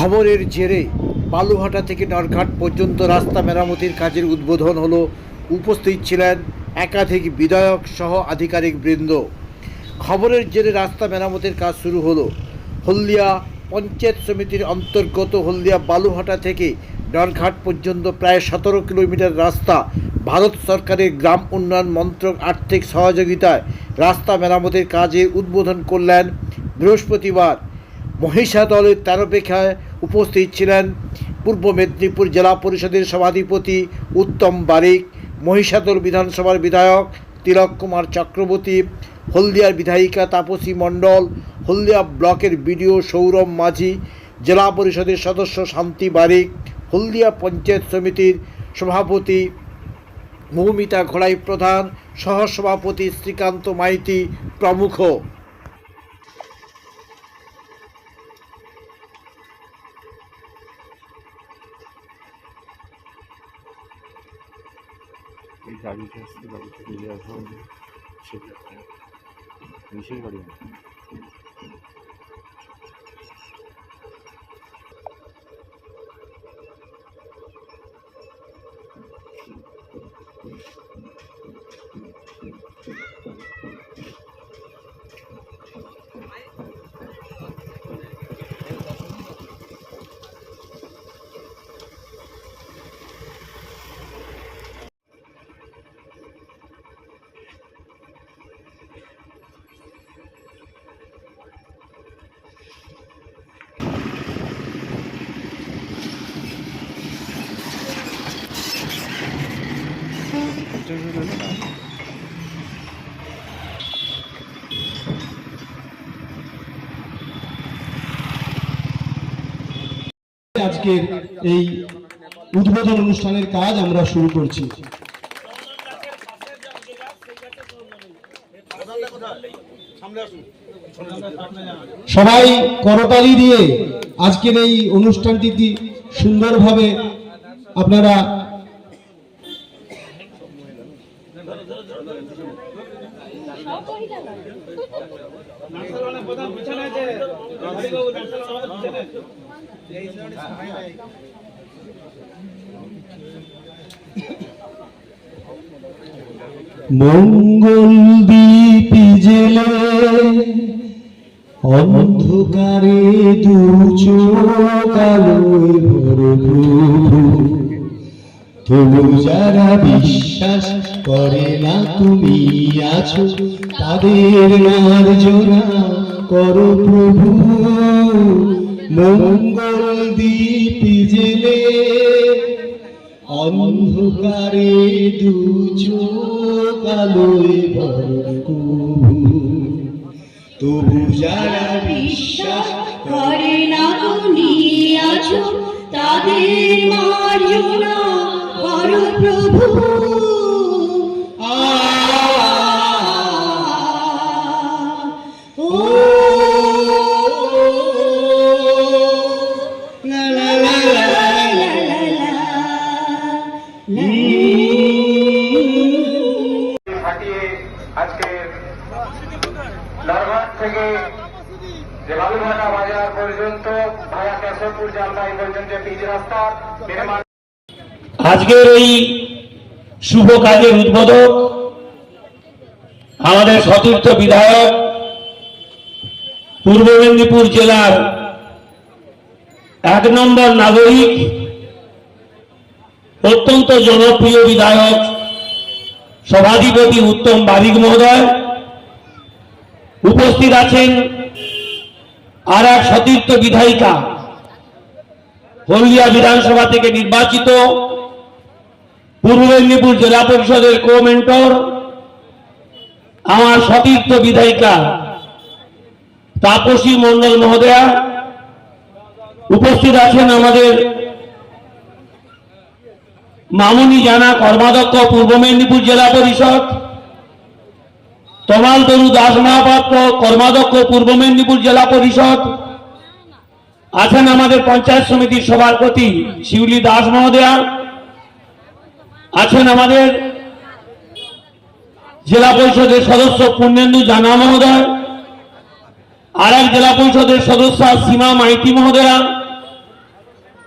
খবরের জেরে বালুঘাটা থেকে নরঘাট পর্যন্ত রাস্তা মেরামতির কাজের উদ্বোধন হলো উপস্থিত ছিলেন একাধিক বিধায়ক সহ আধিকারিক বৃন্দ। খবরের জেরে রাস্তা মেরামতের কাজ শুরু হলো। হলদিয়া পঞ্চায়েত সমিতির অন্তর্গত হলদিয়া বালুহাটা থেকে নরঘাট পর্যন্ত প্রায় সতেরো কিলোমিটার রাস্তা ভারত সরকারের গ্রাম উন্নয়ন মন্ত্রক আর্থিক সহযোগিতায় রাস্তা মেরামতের কাজে উদ্বোধন করলেন বৃহস্পতিবার মহিষাদলের তেরোপেক্ষায় উপস্থিত ছিলেন পূর্ব মেদিনীপুর জেলা পরিষদের সভাধিপতি উত্তম বারিক, মহিষাদল বিধানসভার বিধায়ক তিলক কুমার চক্রবর্তী, হলদিয়ার বিধায়িকা তাপসী মণ্ডল, হলদিয়া ব্লকের বিডিও সৌরভ মাঝি, জেলা পরিষদের সদস্য শান্তি বারিক, হলদিয়া পঞ্চায়েত সমিতির সভাপতি মৌমিতা ঘোড়াই প্রধান, সহসভাপতি শ্রীকান্ত মাইতি প্রমুখ। গাড়িতে আসতে বাড়ি থেকে যাওয়া সেটা মিশের গাড়ি আজকের এই উদ্বোধন অনুষ্ঠানের কাজ আমরা শুরু করছি। সবাই করতালি দিয়ে আজকের এই অনুষ্ঠানটি সুন্দরভাবে আপনারা মঙ্গল দীপ জেলে অন্ধকারে দু চোখ আলোয় ভরে তবু যারা বিশ্বাস করে না তুমি আছো। তাদের মার্জনা করো প্রভু। মঙ্গল দীপ জেলে অন্ধকারে দু চোখ আলোয় তবু যারা বিশ্বাস করে না তুমি আছো, তাদের মার্জনা পরম প্রভু আজকের এই শুভ কাজের উদ্বোধক, আমাদের সতীর্থ বিধায়ক, পূর্ব মেদিনীপুর জেলার এক নম্বর নাগরিক, অত্যন্ত জনপ্রিয় বিধায়ক, সভাধিপতি উত্তম বারিক মহোদয়। উপস্থিত আছেন আর এক সতীর্থ বিধায়িকা, হলদিয়া বিধানসভা থেকে নির্বাচিত পূর্ব মেদিনীপুর জেলা পরিষদের কো মেন্টর আমার সতীর্থ বিধায়িকা তাপসী মন্ডল মহোদয়া উপস্থিত আছেন আমাদের মামুনি জানা কর্মাধ্যক্ষ পূর্ব মেদিনীপুর জেলা পরিষদ, তমাল তরু দাস মহাপাত্র কর্মাধ্যক্ষ পূর্ব মেদিনীপুর জেলা পরিষদ, আছেন আমাদের পঞ্চায়েত সমিতির সভাপতি শিউলি দাস মহোদয়া। আছেন আমাদের জেলা পরিষদের সদস্য পূর্ণেন্দু জানা মহোদয় আর এক জেলা পরিষদের সদস্য সীমা মাইতি মহোদয়া,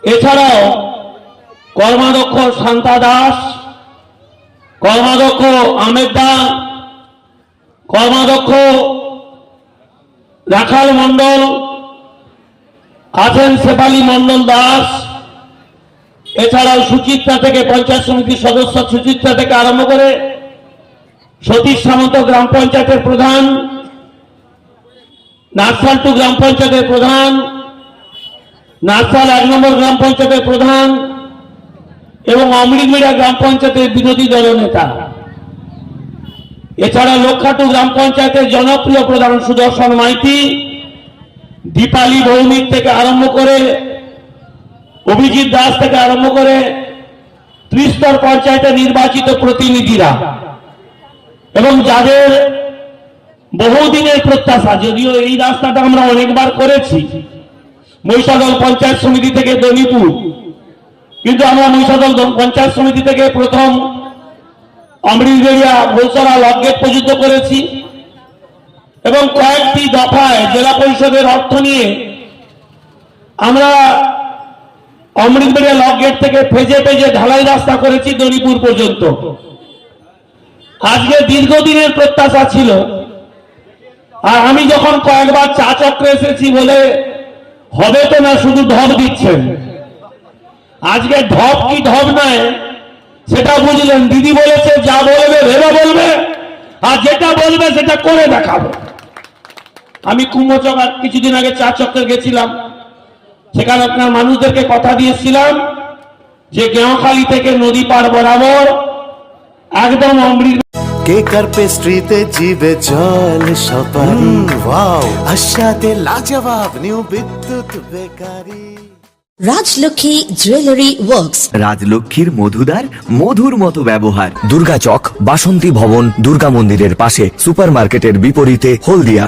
এছাড়াও কর্মাধ্যক্ষ শান্তা দাস, কর্মাধ্যক্ষ আমেদ দা, কর্মাধ্যক্ষ রাখাল মণ্ডল, আছেন শেফালি মণ্ডল দাস এছাড়াও সুচিত্রা থেকে পঞ্চায়েত সমিতির সদস্য সুচিত্রা থেকে আরম্ভ করে সতীশ সামন্ত গ্রাম পঞ্চায়েতের প্রধান, নার্সালটু গ্রাম পঞ্চায়েতের প্রধান, নার্সাল এক নম্বর গ্রাম পঞ্চায়েতের প্রধান এবং অমৃতমিড়া গ্রাম পঞ্চায়েতের বিরোধী দল নেতা। এছাড়া লক্ষাটু গ্রাম পঞ্চায়েতের জনপ্রিয় প্রধান সুদর্শন মাইতি দীপালি ভৌমিক থেকে আরম্ভ করে অভিজিৎ দাস থেকে আরম্ভ করে ত্রিস্তর পঞ্চায়েতের নির্বাচিত প্রতিনিধিরা এবং যাদের বহুদিনের প্রত্যাশা, যদিও এই রাস্তাটা আমরা অনেকবার করেছি, মহিষাদল পঞ্চায়েত সমিতি থেকে দনিপুর। কিন্তু আমরা মহিষাদল পঞ্চায়েত সমিতি থেকে প্রথম অমৃতবেড়িয়া ঘোষরা লকগেট পর্যন্ত করেছি এবং কয়েকটি দফায় জেলা পরিষদের অর্থ নিয়ে আমরা অমৃতবেড়িয়া লকগেট থেকে ফেজে ফেজে ঢালাই রাস্তা করেছি দনিপুর পর্যন্ত। আজকে দীর্ঘদিনের প্রত্যাশা ছিল। আর আমি যখন কয়েকবার চা চক্রে এসেছি বলে হবে তো না শুধু ঢপ দিচ্ছেন। আজকে ঢপ কি ঢপ নয়, সেটা বুঝলেন। দিদি বলেছে, যা বলবে ভেবে বলবে, আর যেটা বলবে সেটা করে দেখাবো। আমি কুম্ভচক কিছুদিন আগে চা চক্রে গেছিলাম। সেখানে আপনার মানুষদেরকে কথা দিয়েছিলাম যে গেঁওখালি থেকে নদী পার বরাবর একদম অমৃত কেকার পেস্ট্রিতে জিবে জল সপারি ওয়াও। আশাতে লাজবাব new Bidyut bakery. Rajlakshmi jewellery works. রাজলক্ষ্মীর মধুদার মধুর মতো ব্যবহার। দুর্গাচক বাসন্তী ভবন দুর্গা মন্দিরের পাশে সুপারমার্কেটের বিপরীতে হলদিয়া।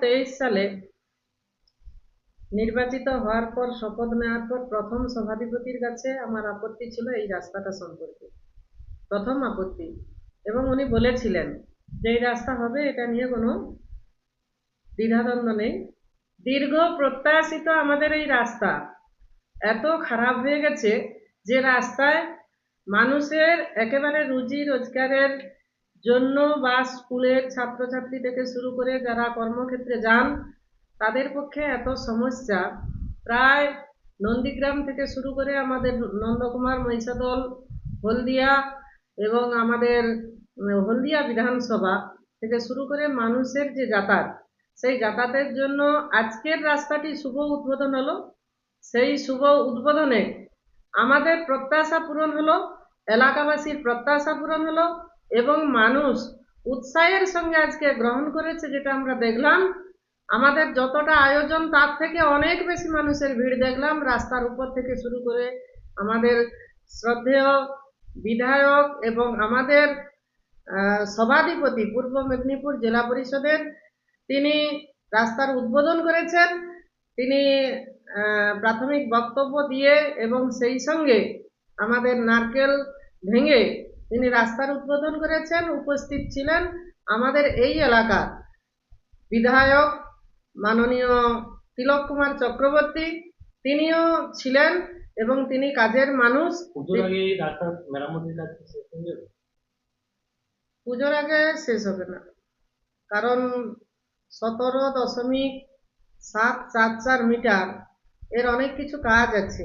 তেইশ সালে নির্বাচিত হওয়ার পর শপথ নেওয়ার পর প্রথম সভাধিপতির কাছে আমার আপত্তি ছিল এই রাস্তাটা সম্পর্কে। প্রথম আপত্তি। এবং উনি বলেছিলেন যে এই রাস্তা হবে, এটা নিয়ে কোনো দ্বিধাদ্বন্দ্ব নেই। দীর্ঘ প্রত্যাশিত আমাদের এই রাস্তা এত খারাপ হয়ে গেছে যে রাস্তায় মানুষের একেবারে রুজি রোজগারের জন্য বা স্কুলের ছাত্রছাত্রী থেকে শুরু করে যারা কর্মক্ষেত্রে যান, তাদের পক্ষে এত সমস্যা। প্রায় নন্দীগ্রাম থেকে শুরু করে আমাদের নন্দকুমার মহিষাদল, হলদিয়া এবং আমাদের হলদিয়া বিধানসভা থেকে শুরু করে মানুষের যে যাতায়াত, সেই যাতায়াতের জন্য আজকের রাস্তাটি শুভ উদ্বোধন হলো। সেই শুভ উদ্বোধনে আমাদের প্রত্যাশা পূরণ হলো, এলাকাবাসীর প্রত্যাশা পূরণ হলো এবং মানুষ উৎসাহের সঙ্গে আজকে গ্রহণ করেছে যেটা আমরা দেখলাম। আমাদের যতটা আয়োজন, তার থেকে অনেক বেশি মানুষের ভিড় দেখলাম। রাস্তার উপর থেকে শুরু করে আমাদের শ্রদ্ধেয় বিধায়ক এবং আমাদের সভাধিপতি, পূর্ব মেদিনীপুর জেলা পরিষদের, তিনি রাস্তার উদ্বোধন করেছেন। তিনি প্রাথমিক বক্তব্য দিয়ে এবং সেই সঙ্গে আমাদের নারকেল ভেঙে তিনি রাস্তার উদ্বোধন করেছেন উপস্থিত ছিলেন আমাদের এই এলাকার বিধায়ক মাননীয় তিলক কুমার চক্রবর্তী। তিনিও ছিলেন এবং তিনি কাজের মানুষ। পুজোর আগে শেষ হবে না। কারণ সতেরো দশমিক সাত চার চার মিটার এর অনেক কিছু কাজ আছে।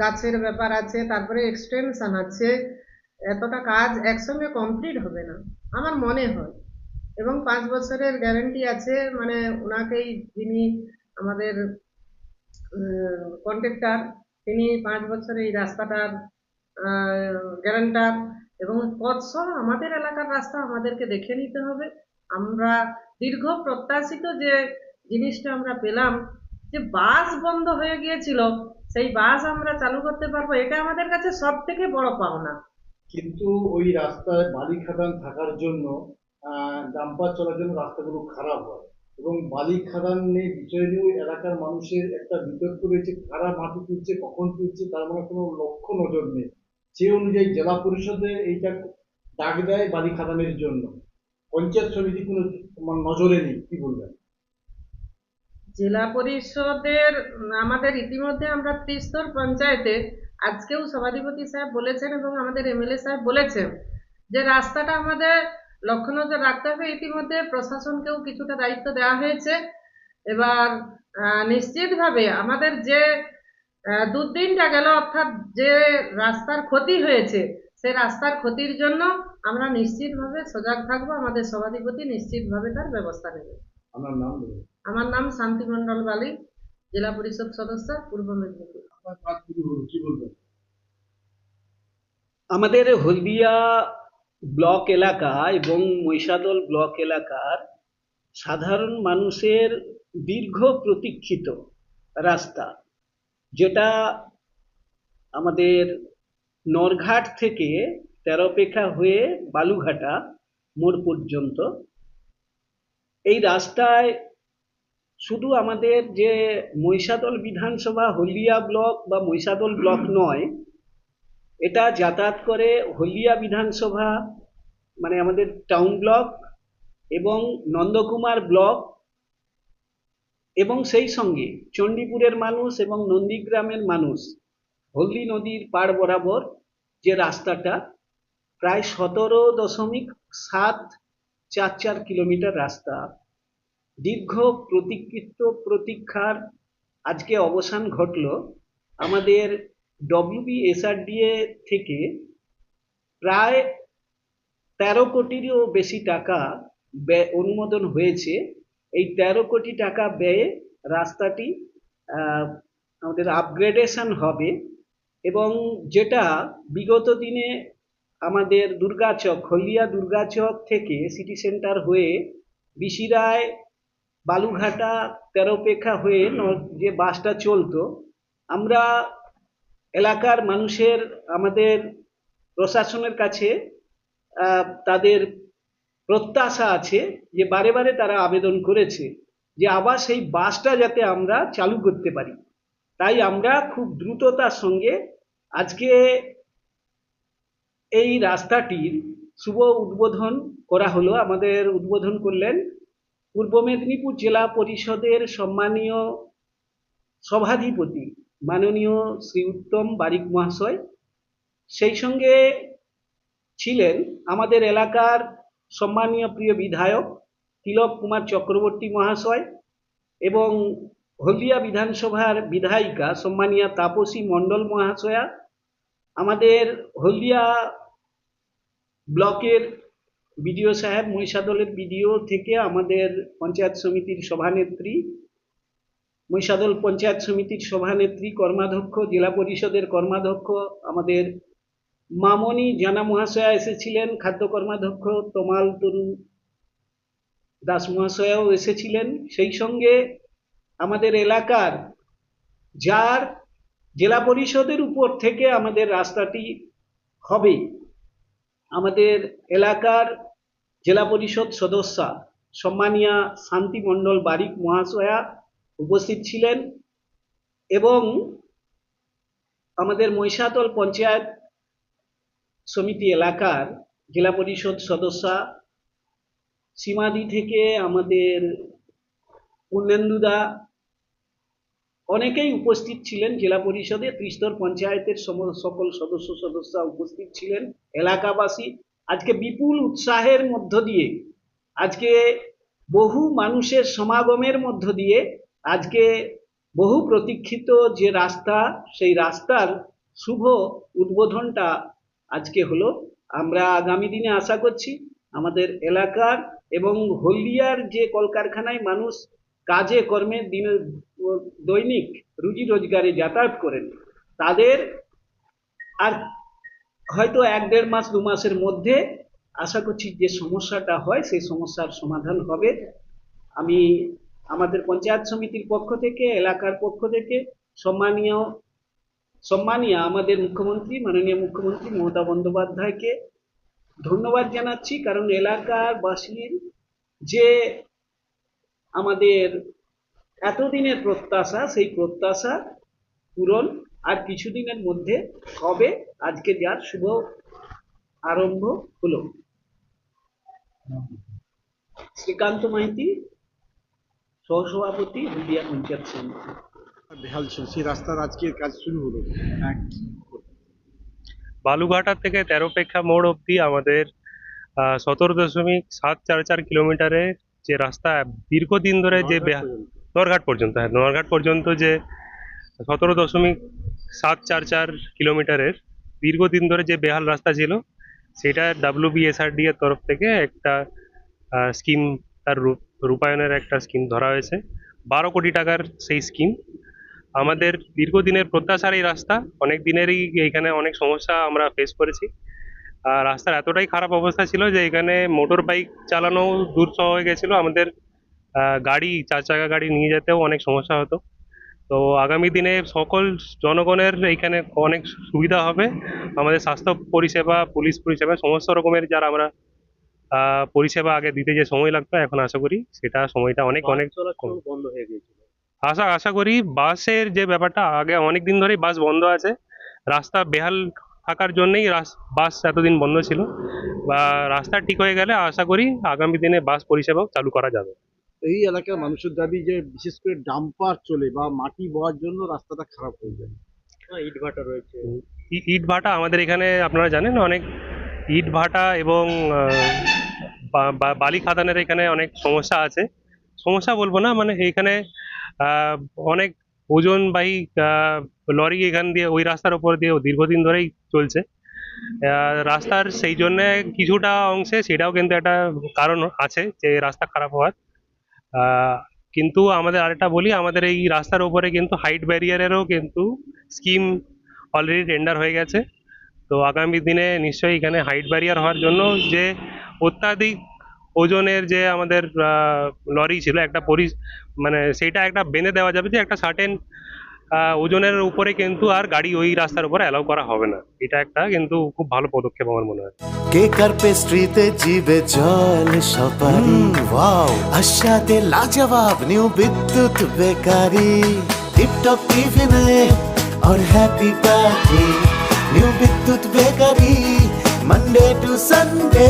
গাছের ব্যাপার আছে তারপরে এক্সটেনশন আছে। এতটা কাজ একসঙ্গে কমপ্লিট হবে না, আমার মনে হয়। এবং পাঁচ বছরের গ্যারেন্টি আছে মানে ওনাকেই যিনি আমাদের কন্ট্রাক্টর তিনি পাঁচ বছরে এই রাস্তাটার গ্যারান্টার এবং পথসহ আমাদের এলাকার রাস্তা আমাদেরকে দেখে নিতে হবে। আমরা দীর্ঘ প্রত্যাশিত যে জিনিসটা আমরা পেলাম, যে বাস বন্ধ হয়ে গিয়েছিল, সেই বাস আমরা চালু করতে পারব, এটা আমাদের কাছে সব থেকে বড় পাওনা। কিন্তু ওই রাস্তায় বালি খাদান থাকার জন্য ডাম্পার চলার জন্য রাস্তাগুলো খারাপ হয়। এবং বালি খাদান নিয়ে বিষয় নিয়ে ওই এলাকার মানুষের একটা বিতর্ক রয়েছে, কারা মাটি তুলছে, কখন তুলছে, তার মানে কোনো লক্ষ্য নজর নেই। সে অনুযায়ী জেলা পরিষদে এইটা ডাক দেয় বালি খাদানের জন্য। পঞ্চায়েত সমিতি কোনো তোমার নজরে নেই, কি বলবেন? জেলা পরিষদের, আমাদের ইতিমধ্যে আমরা ত্রিস্তর পঞ্চায়েতে আজকেও সভাধিপতি সাহেব বলেছেন এবং আমাদের এমএলএ সাহেব বলেছেন যে রাস্তাটা আমাদের লক্ষ্য নজর রাখতে হবে। ইতিমধ্যে প্রশাসনকেও কিছুটা দায়িত্ব দেওয়া হয়েছে। এবার নিশ্চিতভাবে আমাদের যে দুদিনটা গেল অর্থাৎ যে রাস্তার ক্ষতি হয়েছে সে রাস্তার ক্ষতির জন্য আমরা নিশ্চিতভাবে সজাগ থাকব। আমাদের সভাধিপতি নিশ্চিতভাবে তার ব্যবস্থা নেবে। আমার নাম আমার নাম শান্তি মণ্ডল বালি জেলা পরিষদ সদস্য পূর্ব মেদিনীপুর। আমাদের হলদিয়া ব্লক এলাকা এবং মহিষাদল ব্লক এলাকার সাধারণ মানুষের দীর্ঘ প্রতীক্ষিত রাস্তা, যেটা আমাদের নরঘাট থেকে তেরোপেখা হয়ে বালুঘাটা মোড় পর্যন্ত। এই রাস্তায় শুধু আমাদের যে মহিষাদল বিধানসভা হলিয়া ব্লক বা মহিষাদল ব্লক নয়, এটা যাতায়াত করে হলিয়া বিধানসভা মানে আমাদের টাউন ব্লক এবং নন্দকুমার ব্লক এবং সেই সঙ্গে চণ্ডীপুরের মানুষ এবং নন্দীগ্রামের মানুষ হলদি নদীর পাড় বরাবর যে রাস্তাটা প্রায় সতেরো দশমিক সাত চার চার কিলোমিটার রাস্তা। দীর্ঘ প্রতীক্ষিত প্রতীক্ষার আজকে অবসান ঘটল আমাদের ডব্লিউবিএসআরডিএ থেকে প্রায় তেরো কোটিরও বেশি টাকা অনুমোদন হয়েছে। এই তেরো কোটি টাকা ব্যয়ে রাস্তাটি আমাদের আপগ্রেডেশন হবে এবং যেটা বিগত দিনে আমাদের দুর্গাচক, হলদিয়া দুর্গাচক থেকে সিটি সেন্টার হয়ে বিশিরায় বালুঘাটা তেরোপেখা হয়ে যে বাসটা চলতো আমরা এলাকার মানুষের আমাদের প্রশাসনের কাছে তাদের প্রত্যাশা আছে যে বারে বারে তারা আবেদন করেছে যে আবার সেই বাসটা যাতে আমরা চালু করতে পারি। তাই আমরা খুব দ্রুততার সঙ্গে আজকে এই রাস্তাটির শুভ উদ্বোধন করা হলো। আমাদের উদ্বোধন করলেন পূর্ব মেদিনীপুর জেলা পরিষদের সম্মানীয় সভাধিপতি মাননীয় শ্রী উত্তম বারিক মহাশয়, সেই সঙ্গে ছিলেন আমাদের এলাকার সম্মানীয় প্রিয় বিধায়ক তিলক কুমার চক্রবর্তী মহাশয় এবং হলদিয়া বিধানসভার বিধায়িকা সম্মানীয়া তাপসী মণ্ডল মহাশয়া, আমাদের হলদিয়া ব্লকের বিডিও সাহেব মহিষাদলের বিডিও থেকে আমাদের পঞ্চায়েত সমিতির সভানেত্রী, মহিষাদল পঞ্চায়েত সমিতির সভানেত্রী, কর্মাধ্যক্ষ, জেলা পরিষদের কর্মাধ্যক্ষ, আমাদের মামনি জানা মহাশয়া এসেছিলেন, খাদ্য কর্মাধ্যক্ষ তমাল তরু দাস মহাশয়াও এসেছিলেন। সেই সঙ্গে আমাদের এলাকার যার জেলা পরিষদের উপর থেকে আমাদের রাস্তাটি হবে। আমাদের এলাকার জেলা পরিষদ সদস্যা সম্মানিয়া শান্তি মণ্ডল বারিক মহাশয়া উপস্থিত ছিলেন এবং আমাদের মহিষাতল পঞ্চায়েত সমিতি এলাকার জেলা পরিষদ সদস্যা সীমাদি থেকে আমাদের পূর্ণেন্দুদা অনেকেই উপস্থিত ছিলেন। জেলা পরিষদে ত্রিস্তর পঞ্চায়েতের সকল সদস্য, সদস্যা উপস্থিত ছিলেন। এলাকাবাসী, আজকে বিপুল উৎসাহের মধ্য দিয়ে, আজকে বহু মানুষের সমাগমের মধ্য দিয়ে, আজকে বহু প্রতীক্ষিত যে রাস্তা, সেই রাস্তার শুভ উদ্বোধনটা আজকে হলো। আমরা আগামী দিনে আশা করছি আমাদের এলাকার এবং হলদিয়ার যে কলকারখানায় মানুষ কাজে, কর্মে, দিন, দৈনিক রুজি রোজগারে যাতায়াত করেন। তাদের আর হয়তো এক দেড় মাস, দু মাসের মধ্যে আশা করছি যে সমস্যাটা হয়, সেই সমস্যার সমাধান হবে। আমি আমাদের পঞ্চায়েত সমিতির পক্ষ থেকে, এলাকার পক্ষ থেকে সম্মানীয় সম্মানীয় আমাদের মুখ্যমন্ত্রী, মাননীয় মুখ্যমন্ত্রী মমতা বন্দ্যোপাধ্যায়কে ধন্যবাদ জানাচ্ছি। কারণ এলাকার বাসীর যে আমাদের এতদিনের প্রত্যাশা সেই প্রত্যাশা পূরণ আর কিছুদিনের মধ্যে হবে আজকে যার শুভ আরম্ভ হলো। শ্রীকান্ত মাইতি সহসভাপতি হলদিয়া পঞ্চায়েত সমিতি। বেহাল সেই রাস্তার আজকের কাজ শুরু হলো। বালুঘাটা থেকে তেরোপেক্ষা মোড় অবধি আমাদের সতেরো দশমিক সাত চার চার কিলোমিটারের যে রাস্তা দীর্ঘদিন ধরে যে নরঘাট পর্যন্ত। হ্যাঁ নরঘাট পর্যন্ত যে সতেরো দশমিক সাত চার চার কিলোমিটারের দীর্ঘদিন ধরে যে বেহাল রাস্তা ছিল সেটা ডাব্লিউবিএসআরডি এর তরফ থেকে একটা স্কিম তার রূপ- রূপায়ণের একটা স্কিম ধরা হয়েছে। বারো কোটি টাকার সেই স্কিম। আমাদের দীর্ঘদিনের প্রত্যাশার এই রাস্তা অনেক দিনেরই এইখানে অনেক সমস্যা আমরা ফেস করেছি। রাস্তার এতটাই খারাপ অবস্থা ছিল যে এখানে মোটর বাইক চালানো দুঃসহ হয়ে গেছিল। আমাদের গাড়ি চার চাকা গাড়ি নিয়ে যেতেও অনেক সমস্যা হতো। তো আগামী দিনে সকল জনগণের এইখানে অনেক সুবিধা হবে। আমাদের স্বাস্থ্য পরিষেবা পুলিশ পরিষেবা সমস্ত রকমের যারা আমরা পরিষেবা আগে দিতে যে সময় লাগতো এখন আশা করি সেটা সময়টা অনেক অনেক। বন্ধ হয়ে গেছিল আশা আশা করি বাসের যে ব্যাপারটা আগে অনেক দিন ধরেই বাস বন্ধ আছে। রাস্তা বেহাল থাকার জন্যই রাস- বাস এতদিন বন্ধ ছিল। বা রাস্তা ঠিক হয়ে গেলে আশা করি আগামী দিনে বাস পরিষেবাও চালু করা যাবে। এই এলাকার মানুষের দাবি যে বিশেষ করে ডাম্পার চলে বা মাটি বওয়ার জন্য রাস্তাটা খারাপ হয়ে যায়। ইট ভাটা রয়েছে। ইট ভাটা আমাদের এখানে আপনারা জানেন অনেক ইট ভাটা এবং বালি খাদানের এখানে অনেক সমস্যা আছে। সমস্যা বলব না মানে এখানে আহ, অনেক ওজনবাহী লরি এখান দিয়ে, ওই রাস্তার উপর দিয়ে দীর্ঘদিন ধরেই চলছে। রাস্তার সেই জন্যে কিছুটা অংশে সেটাও কিন্তু একটা কারণ আছে যে রাস্তা খারাপ হওয়ার। কিন্তু আমাদের আরেকটা বলি, আমাদের এই রাস্তার উপরে কিন্তু হাইট ব্যারিয়ারেরও কিন্তু স্কিম অলরেডি টেন্ডার হয়ে গেছে। তো আগামী দিনে নিশ্চয়ই এখানে হাইট ব্যারিয়ার হওয়ার জন্য যে অত্যাধিক ওজনের যে আমাদের আহ, লরি ছিল একটা পরি মানে সেইটা একটা বেঁধে দেওয়া যাবে যে একটা সার্টেন ওজনের উপরে কিন্তু আর গাড়ি ওই রাস্তার উপরে অ্যালাউ করা হবে না এটা একটা কিন্তু খুব ভালো পদক্ষেপ আমার মনে হয় কেক আর পেস্ট্রিতে জিবে জল সপারি ওয়াও আশাতে লাজবাব নিউ বিদ্যুৎ বেকারি টিপটপ টিফিনে और happy party new Bidyut bakery Monday to Sunday